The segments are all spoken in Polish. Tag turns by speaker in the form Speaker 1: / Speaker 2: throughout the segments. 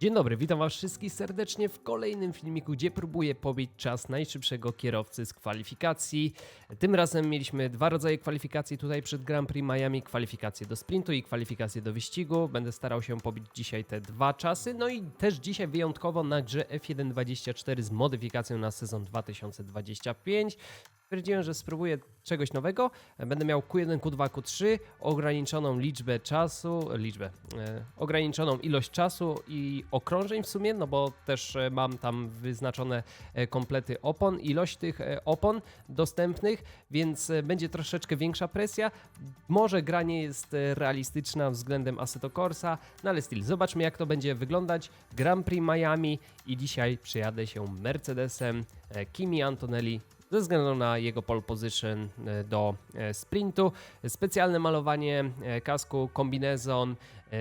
Speaker 1: Dzień dobry, witam was wszystkich serdecznie w kolejnym filmiku, gdzie próbuję pobić czas najszybszego kierowcy z kwalifikacji. Tym razem mieliśmy dwa rodzaje kwalifikacji tutaj przed Grand Prix Miami, kwalifikacje do sprintu i kwalifikacje do wyścigu. Będę starał się pobić dzisiaj te dwa czasy, no i też dzisiaj wyjątkowo na grze F1.24 z modyfikacją na sezon 2025. Stwierdziłem, że spróbuję czegoś nowego. Będę miał Q1, Q2, Q3, ograniczoną liczbę czasu, liczbę, e, ograniczoną ilość czasu i okrążeń w sumie, no bo też e, mam tam wyznaczone e, komplety opon, ilość tych e, opon dostępnych, więc będzie troszeczkę większa presja. Może gra nie jest realistyczna względem Assetto Corsa, no ale styl, zobaczmy jak to będzie wyglądać. Grand Prix Miami i dzisiaj przyjadę się Mercedesem Kimi Antonelli ze względu na jego pole position e, do e, sprintu. Specjalne malowanie e, kasku, kombinezon,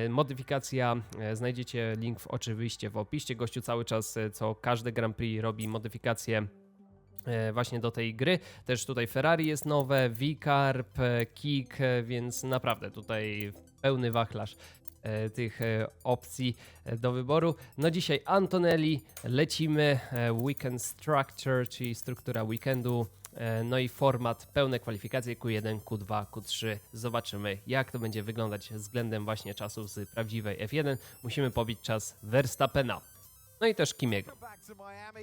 Speaker 1: modyfikacja. Znajdziecie link w, oczywiście w opisie. Gościu cały czas, co każde Grand Prix robi modyfikacje właśnie do tej gry. Też tutaj Ferrari jest nowe, V-Carb, e, Kick, więc naprawdę tutaj pełny wachlarz tych e, opcji e, do wyboru. No dzisiaj Antonelli, lecimy e, Weekend Structure, czyli struktura weekendu. e, No i format pełne kwalifikacje Q1, Q2, Q3. Zobaczymy, jak to będzie wyglądać względem właśnie czasów z prawdziwej F1. Musimy pobić czas Verstappena. No i też Kimiego.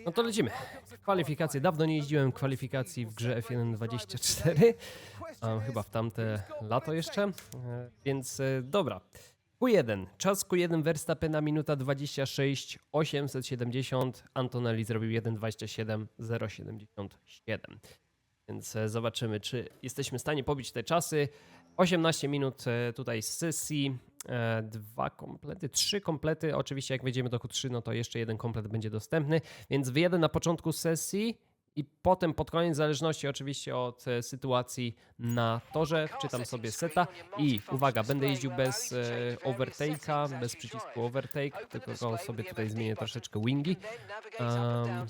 Speaker 1: No to lecimy. Kwalifikacje. Dawno nie jeździłem kwalifikacji w grze F1 24. A, chyba w tamte lato jeszcze. E, Więc e, dobra. Q1. Czas Q1 Verstappena minuta 26 870. Antonelli zrobił 1.27 077. Więc e, zobaczymy, czy jesteśmy w stanie pobić te czasy. 18 minut e, tutaj z sesji, e, dwa komplety, trzy komplety. Oczywiście, jak wejdziemy do Q3, no to jeszcze jeden komplet będzie dostępny. Więc wyjadę na początku sesji i potem pod koniec, w zależności oczywiście od e, sytuacji na torze, czytam sobie seta i uwaga, będę jeździł bez e, overtake'a, bez przycisku overtake, tylko go sobie tutaj zmienię troszeczkę wingi. Um,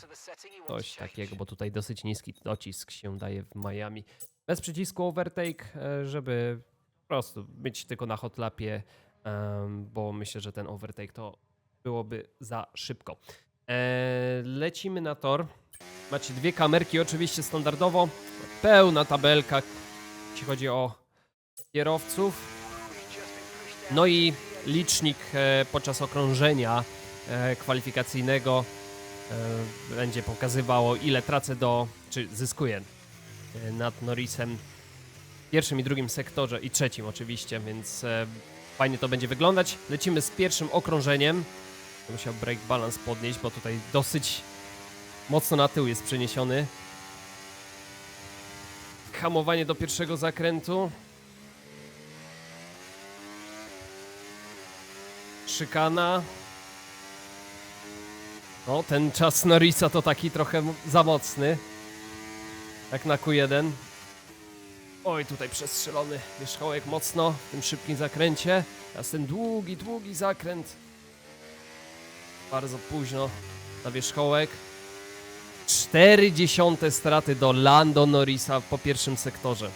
Speaker 1: coś takiego, bo tutaj dosyć niski docisk się daje w Miami. Bez przycisku overtake, e, żeby po prostu być tylko na hotlapie, em, bo myślę, że ten overtake to byłoby za szybko. E, lecimy na tor. Macie dwie kamerki, oczywiście standardowo. Pełna tabelka, jeśli chodzi o kierowców. No i licznik e, podczas okrążenia e, kwalifikacyjnego e, będzie pokazywało, ile tracę do, czy zyskuję nad Norrisem w pierwszym i drugim sektorze i trzecim oczywiście, więc fajnie to będzie wyglądać. Lecimy z pierwszym okrążeniem. Musiał break balance podnieść, bo tutaj dosyć mocno na tył jest przeniesiony. Hamowanie do pierwszego zakrętu. Szykana. No, ten czas Norrisa to taki trochę za mocny. Jak na Q1. Oj, tutaj przestrzelony wierzchołek mocno w tym szybkim zakręcie. Teraz ten długi, długi zakręt. Bardzo późno na wierzchołek. 40 straty do Lando Norrisa po pierwszym sektorze.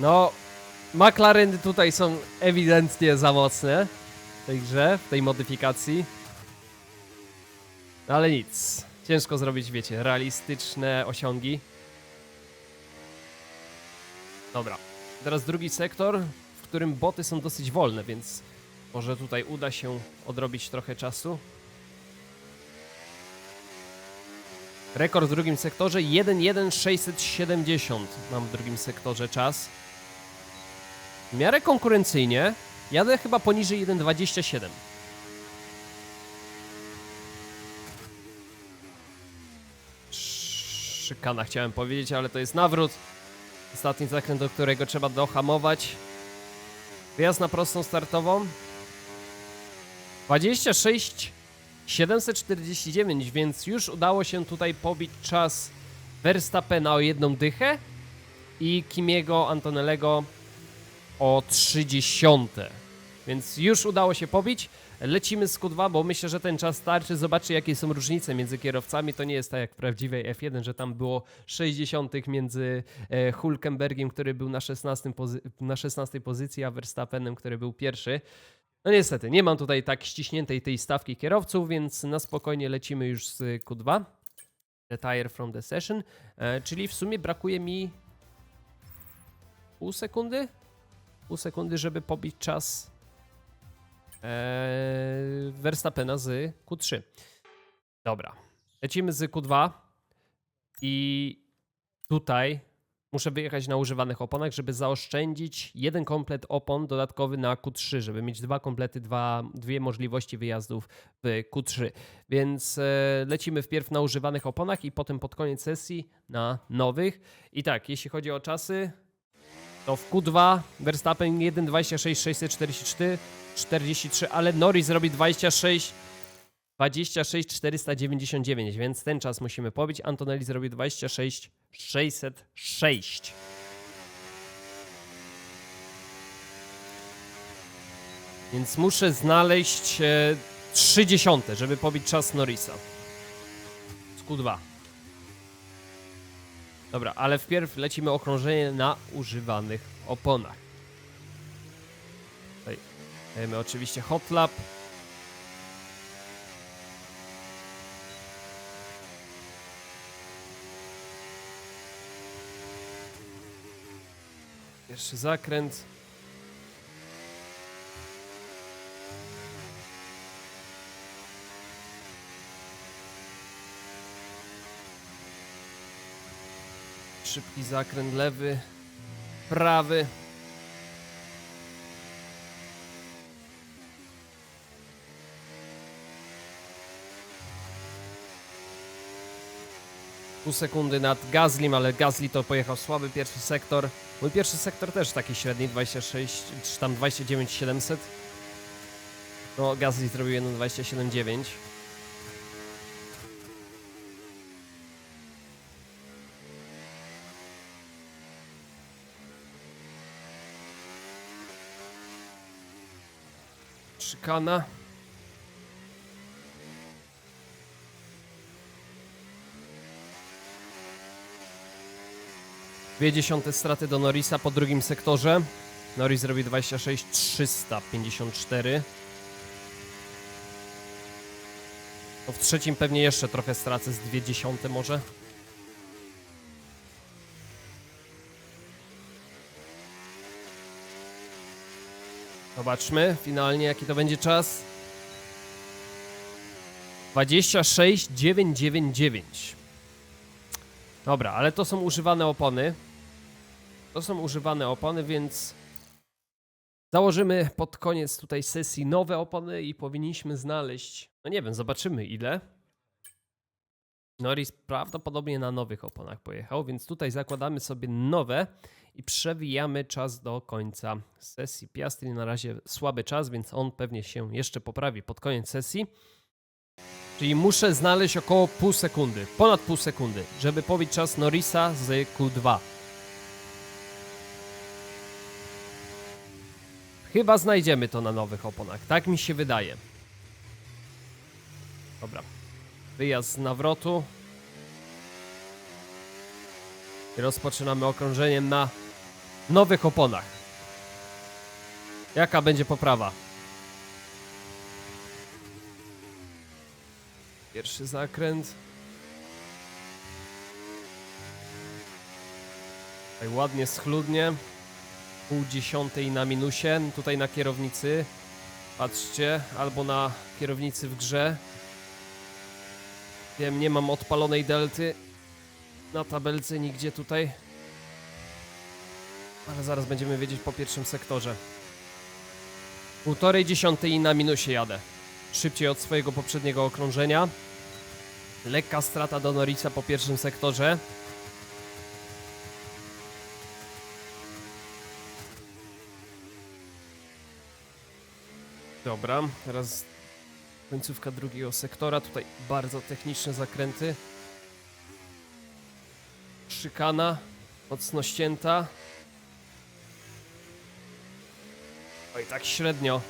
Speaker 1: No, McLareny tutaj są ewidentnie za mocne w tej grze, w tej modyfikacji. No ale nic. Ciężko zrobić, wiecie, realistyczne osiągi. Dobra. Teraz drugi sektor, w którym boty są dosyć wolne, więc może tutaj uda się odrobić trochę czasu. Rekord w drugim sektorze 1.1670 mam w drugim sektorze czas. W miarę konkurencyjnie. Jadę chyba poniżej 1.27. Szykana chciałem powiedzieć, ale to jest nawrót. Ostatni zakręt, do którego trzeba dohamować. Wyjazd na prostą startową. 26 749, więc już udało się tutaj pobić czas Verstappena o jedną dychę i Kimiego Antonellego o 30. Więc już udało się pobić. Lecimy z Q2, bo myślę, że ten czas starczy. Zobaczcie, jakie są różnice między kierowcami. To nie jest tak jak w prawdziwej F1, że tam było 60 między e, Hulkenbergiem, który był na 16, pozy- na 16 pozycji, a Verstappenem, który był pierwszy. No niestety, nie mam tutaj tak ściśniętej tej stawki kierowców, więc na spokojnie lecimy już z Q2. Retire from the session, e, czyli w sumie brakuje mi pół sekundy? Pół sekundy, żeby pobić czas e, Verstappena z Q3. Dobra, lecimy z Q2 i tutaj muszę wyjechać na używanych oponach, żeby zaoszczędzić jeden komplet opon dodatkowy na Q3, żeby mieć dwa komplety, dwa, dwie możliwości wyjazdów w Q3. Więc e, lecimy wpierw na używanych oponach i potem pod koniec sesji na nowych. I tak, jeśli chodzi o czasy, to w Q2 Verstappen 1.26 644 43, ale Norris robi 26 26 499, więc ten czas musimy pobić. Antonelli zrobi 26 606. Więc muszę znaleźć e, 30, żeby pobić czas Norrisa. Z Q2. Dobra, ale wpierw lecimy okrążenie na używanych oponach. Dajemy oczywiście hot Pierwszy zakręt. Szybki zakręt lewy, prawy. Pół sekundy nad Gazlim, ale Gazli to pojechał słaby pierwszy sektor. Mój pierwszy sektor też taki średni, 26, czy tam 29 700. No, Gazli zrobił 1,27,9. Szykana. Dwie dziesiąte straty do Norrisa po drugim sektorze. Norris zrobi 26 354. No w trzecim pewnie jeszcze trochę stracę z dwie dziesiąte może. Zobaczmy finalnie jaki to będzie czas. 26 999. Dobra, ale to są używane opony. To są używane opony, więc założymy pod koniec tutaj sesji nowe opony i powinniśmy znaleźć, no nie wiem, zobaczymy ile. Norris prawdopodobnie na nowych oponach pojechał, więc tutaj zakładamy sobie nowe i przewijamy czas do końca sesji. Piastri na razie słaby czas, więc on pewnie się jeszcze poprawi pod koniec sesji. Czyli muszę znaleźć około pół sekundy, ponad pół sekundy, żeby pobić czas Norrisa z Q2. Chyba znajdziemy to na nowych oponach, tak mi się wydaje. Dobra. Wyjazd z nawrotu. I rozpoczynamy okrążeniem na nowych oponach. Jaka będzie poprawa? Pierwszy zakręt. Tutaj ładnie, schludnie. Pół dziesiątej na minusie. Tutaj na kierownicy. Patrzcie, albo na kierownicy w grze. Wiem, nie mam odpalonej delty na tabelce nigdzie tutaj. Ale zaraz będziemy wiedzieć po pierwszym sektorze. Półtorej dziesiątej na minusie jadę. Szybciej od swojego poprzedniego okrążenia. Lekka strata do Norisa po pierwszym sektorze. Dobra, teraz końcówka drugiego sektora. Tutaj bardzo techniczne zakręty. Szykana, mocno ścięta. Oj, tak średnio.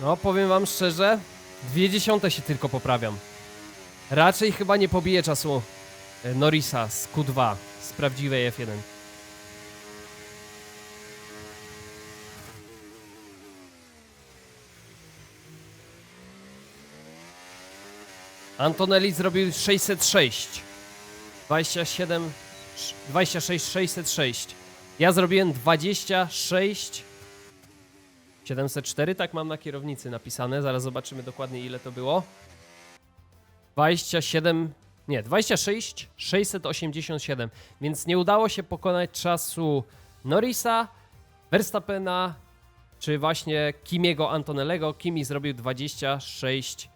Speaker 1: No, powiem wam szczerze, dwie dziesiąte się tylko poprawiam. Raczej chyba nie pobiję czasu e, Norisa z Q2, z prawdziwej F1. Antonelli zrobił 606. 27, 26, 606. Ja zrobiłem 26, 704, tak mam na kierownicy napisane. Zaraz zobaczymy dokładnie ile to było. 27, nie, 26, 687. Więc nie udało się pokonać czasu Norrisa, Verstappena, czy właśnie Kimiego Antonellego. Kimi zrobił 26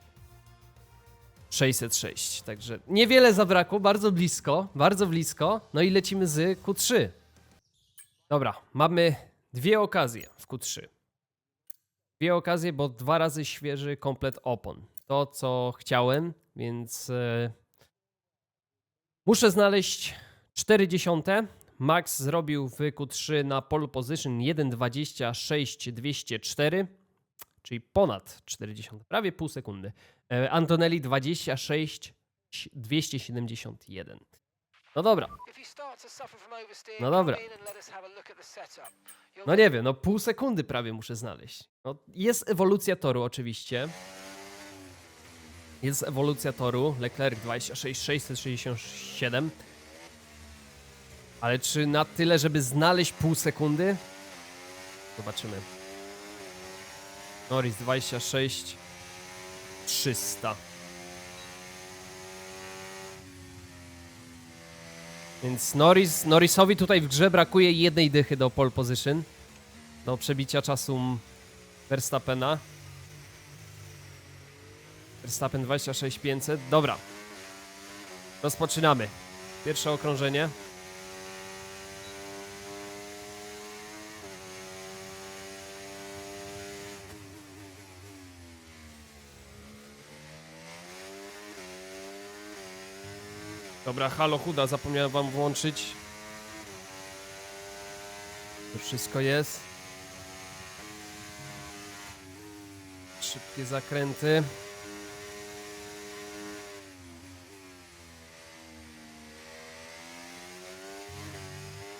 Speaker 1: 606. Także niewiele zabrakło, bardzo blisko, bardzo blisko. No i lecimy z Q3. Dobra, mamy dwie okazje w Q3. Dwie okazje, bo dwa razy świeży komplet opon. To, co chciałem, więc e, muszę znaleźć 40. Max zrobił w Q3 na pole position 1.26.204, czyli ponad 40, prawie pół sekundy. E, Antonelli 26.271. No dobra,
Speaker 2: No dobra.
Speaker 1: no nie wiem, no pół sekundy prawie muszę znaleźć. No, jest ewolucja toru oczywiście. Jest ewolucja toru. Leclerc 26,667. Ale czy na tyle, żeby znaleźć pół sekundy? Zobaczymy. Norris 26 300. Więc Norris, Norrisowi tutaj w grze brakuje jednej dychy do pole position. Do przebicia czasu Verstappena. Verstappen 26500. Dobra. Rozpoczynamy. Pierwsze okrążenie. Dobra, halo chuda, zapomniałem wam włączyć. To wszystko jest. Szybkie zakręty.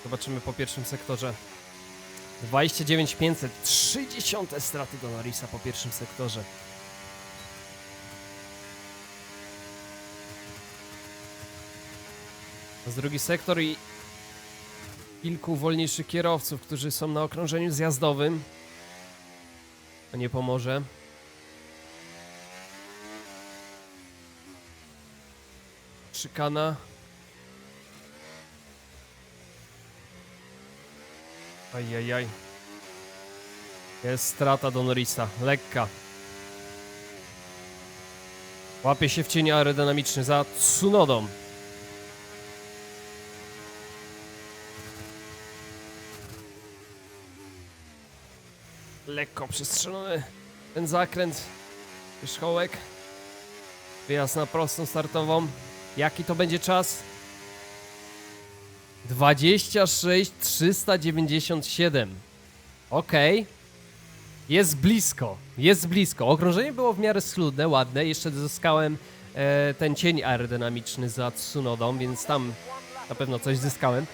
Speaker 1: Zobaczymy po pierwszym sektorze. 29500, 30 straty do Norrisa po pierwszym sektorze. Jest drugi sektor i kilku wolniejszych kierowców, którzy są na okrążeniu zjazdowym. To nie pomoże. Szykana. Ajajaj. Jest strata do Norrisa. Lekka. Łapie się w cieniu aerodynamiczny za Tsunodą. Lekko przestrzelony ten zakręt. Wierzchołek. Wyjazd na prostą startową. Jaki to będzie czas? 26 397. Okej. Jest blisko. Jest blisko. Okrążenie było w miarę schludne, ładne. Jeszcze zyskałem e, ten cień aerodynamiczny za Tsunodą, więc tam na pewno coś zyskałem.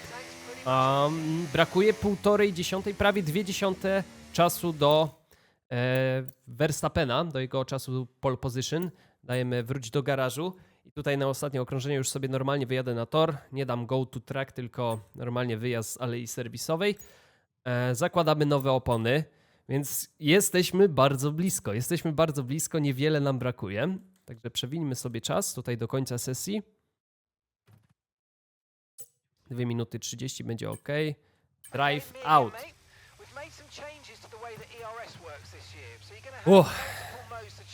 Speaker 1: Um, brakuje półtorej dziesiątej, prawie dwie dziesiąte czasu do e, Verstappena, do jego czasu pole position. Dajemy wrócić do garażu. I tutaj na ostatnie okrążenie już sobie normalnie wyjadę na tor. Nie dam go to track, tylko normalnie wyjazd z alei serwisowej. E, zakładamy nowe opony, więc jesteśmy bardzo blisko. Jesteśmy bardzo blisko, niewiele nam brakuje. Także przewińmy sobie czas tutaj do końca sesji. 2 minuty 30 będzie ok. Drive out. Uff,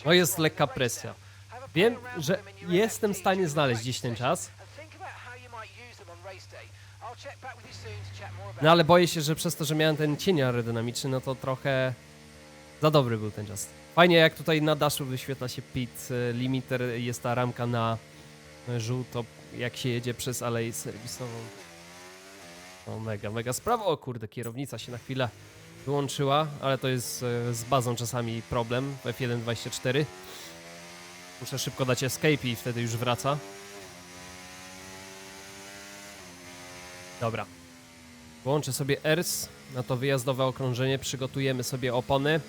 Speaker 1: no jest lekka presja. Wiem, że jestem w stanie znaleźć gdzieś ten czas. No ale boję się, że przez to, że miałem ten cień aerodynamiczny, no to trochę za dobry był ten czas. Fajnie jak tutaj na daszu wyświetla się pit e, limiter, jest ta ramka na żółto, jak się jedzie przez aleję serwisową. O, mega, mega sprawa. O kurde, kierownica się na chwilę wyłączyła, ale to jest e, z bazą czasami problem w F1.24. Muszę szybko dać escape i wtedy już wraca. Dobra. Włączę sobie ERS na to wyjazdowe okrążenie. Przygotujemy sobie opony.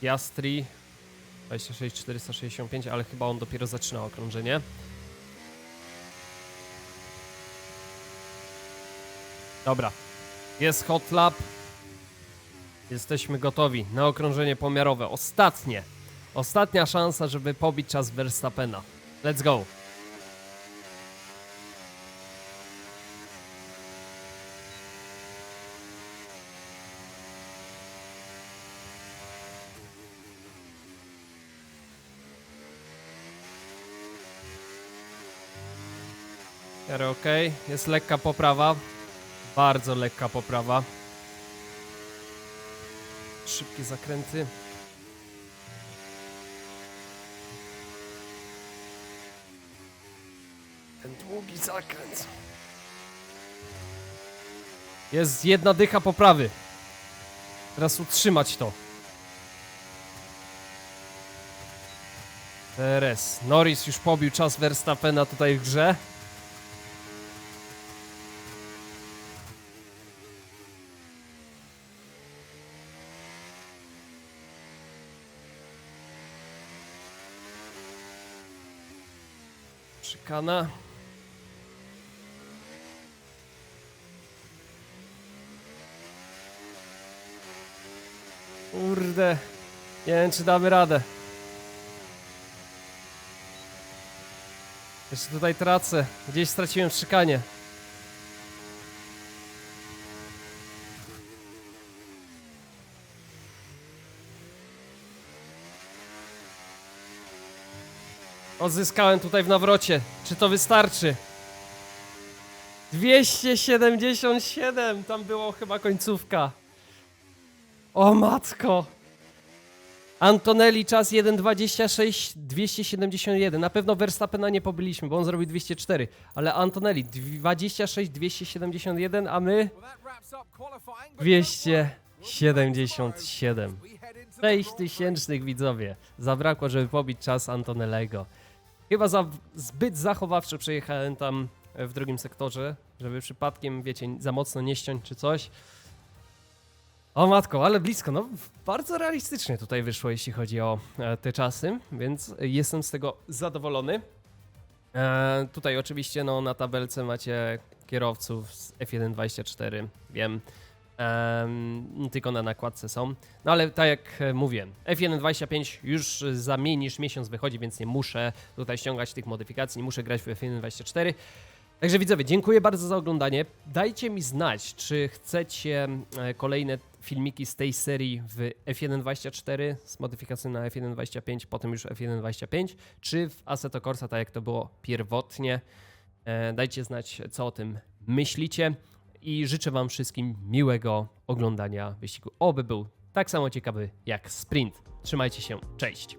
Speaker 1: Piastri 26 465, ale chyba on dopiero zaczyna okrążenie. Dobra. Jest hot lap. Jesteśmy gotowi na okrążenie pomiarowe. Ostatnie. Ostatnia szansa, żeby pobić czas Verstappena. Let's go. Ok. Jest lekka poprawa. Bardzo lekka poprawa. Szybkie zakręty. Ten długi zakręt. Jest jedna dycha poprawy. Teraz utrzymać to. Teraz. Norris już pobił czas Verstappena tutaj w grze. Szykana. Kurde. Nie wiem, czy damy radę. Jeszcze tutaj tracę. Gdzieś straciłem szykanie. Odzyskałem tutaj w nawrocie. Czy to wystarczy? 277, tam było chyba końcówka. O matko. Antonelli czas 1.26 271. Na pewno Verstappena nie pobyliśmy, bo on zrobił 204, ale Antonelli 26 271, a my 277. 6 tysięcznych widzowie. Zabrakło, żeby pobić czas Antonellego. Chyba za, zbyt zachowawczo przejechałem tam e, w drugim sektorze, żeby przypadkiem, wiecie, za mocno nie ściąć czy coś. O matko, ale blisko. No, bardzo realistycznie tutaj wyszło, jeśli chodzi o e, te czasy, więc jestem z tego zadowolony. E, tutaj oczywiście no, na tabelce macie kierowców z F1.24, wiem. Em, tylko na nakładce są. No ale tak jak e, mówiłem, F1.25 już za mniej niż miesiąc wychodzi, więc nie muszę tutaj ściągać tych modyfikacji, nie muszę grać w F1.24. Także widzowie, dziękuję bardzo za oglądanie. Dajcie mi znać, czy chcecie e, kolejne filmiki z tej serii w F1.24 z modyfikacją na F1.25, potem już F1.25, czy w Assetto Corsa, tak jak to było pierwotnie. E, Dajcie znać, co o tym myślicie i życzę Wam wszystkim miłego oglądania wyścigu. Oby był tak samo ciekawy jak sprint. Trzymajcie się, cześć!